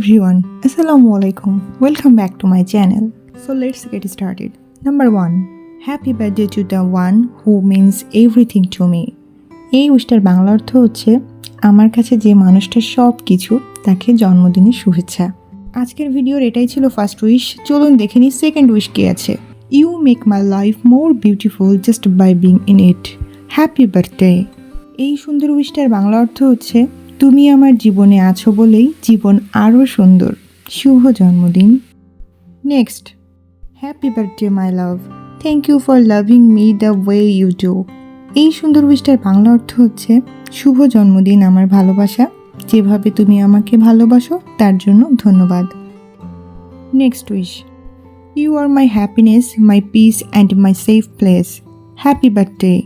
everyone, Assalamu alaikum. Welcome back to my channel. So let's get started. Number 1. Happy birthday to the one who means everything to me. এই উইশটার বাংলা অর্থ হচ্ছে আমার কাছে যে মানুষটা সব কিছু তাকে জন্মদিনের শুভেচ্ছা আজকের ভিডিওর এটাই ছিল ফার্স্ট উইশ চলুন দেখে নিই সেকেন্ড উইশ কে আছে you make my life more beautiful just by being in it happy birthday এই সুন্দর উইশটার বাংলা অর্থ হচ্ছে তুমি আমার জীবনে আছো বলেই জীবন আরও সুন্দর। শুভ জন্মদিন। Next happy birthday my love thank you for loving me the way you do এই সুন্দর উইশটার বাংলা অর্থ হচ্ছে, শুভ জন্মদিন, আমার ভালোবাসা। যেভাবে তুমি আমাকে ভালোবাসো, তার জন্য ধন্যবাদ। Next wish you are my happiness my peace and my safe place happy birthday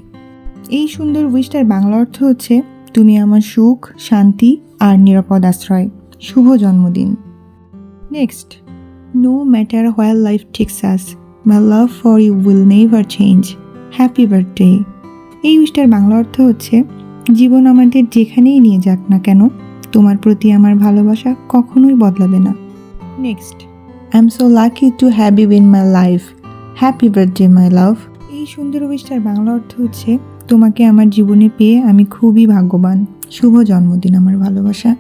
এই সুন্দর উইশটার বাংলা অর্থ হচ্ছে তুমি আমার সুখ, শান্তি আর নিরাপদ আশ্রয়। শুভ জন্মদিন। Next no matter where life takes us my love for you will never change happy birthday এই উইশটার বাংলা অর্থ হচ্ছে, জীবন আমাদের যেখানেই নিয়ে যাক না কেন, তোমার প্রতি আমার ভালোবাসা কখনোই বদলাবে না। Next I am so lucky to have you in my life happy birthday my love এই সুন্দর উইশটার বাংলা অর্থ হচ্ছে তোমাকে আমার জীবনে পেয়ে আমি খুবই ভাগ্যবান। শুভ জন্মদিন আমার ভালোবাসা।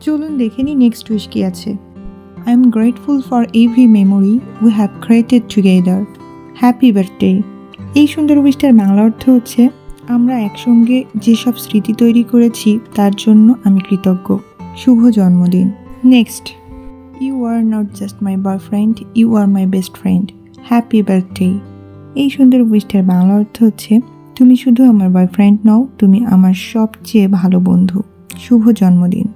চলুন দেখে নিই নেক্সট উইশ কি আছে। I am grateful for every memory we have created together happy birthday এই সুন্দর উইশটার বাংলা অর্থ হচ্ছে, আমরা একসঙ্গে যেসব স্মৃতি তৈরি করেছি, তার জন্য আমি কৃতজ্ঞ। শুভ জন্মদিন। Next you are not just my boyfriend you are my best friend happy birthday এই সুন্দর উইশটার বাংলা অর্থ হচ্ছে তুমি শুধু আমার বয়ফ্রেন্ড নও, তুমি আমার সবচেয়ে ভালো বন্ধু। শুভ জন্মদিন।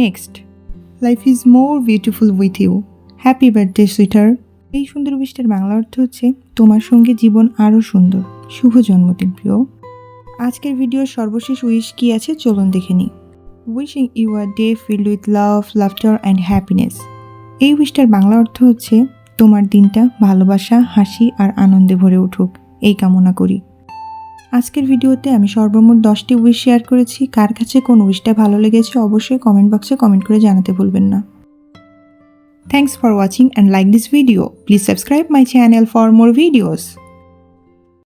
Next life is more beautiful with you happy birthday sweeter এই সুন্দর উইশটার বাংলা অর্থ হচ্ছে, তোমার সঙ্গে জীবন আরও সুন্দর। শুভ জন্মদিন, প্রিয়। আজকের ভিডিওর সর্বশেষ উইশ কি আছে? চলুন দেখে নিই। Wishing your day filled with love laughter and happiness এই উইশটার বাংলা অর্থ হচ্ছে, তোমার দিনটা ভালোবাসা, হাসি আর আনন্দে ভরে উঠুক। এই কামনা করি। আজকের ভিডিওতে আমি সর্বমোট দশটি উইশ শেয়ার করেছি। কার কাছে কোন উইশটা ভালো লেগেছে অবশ্যই কমেন্ট বক্সে কমেন্ট করে জানাতে ভুলবেন না। Thanks for watching and like this video please subscribe my channel for more videos